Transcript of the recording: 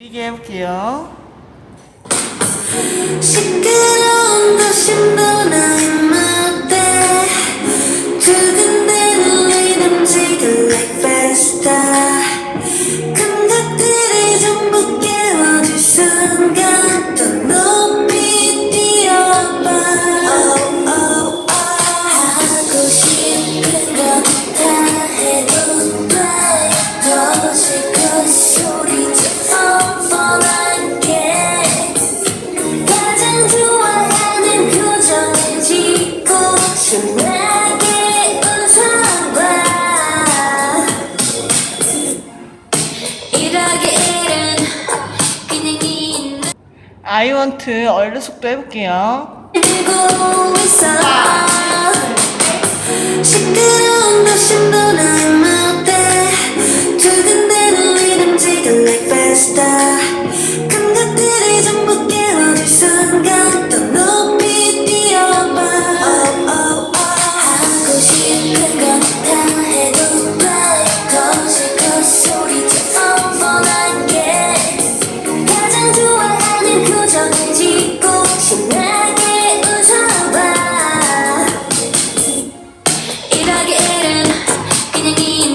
이게 해볼게요. 아이원트 얼른 속도 해볼게요. 아, 아, 아.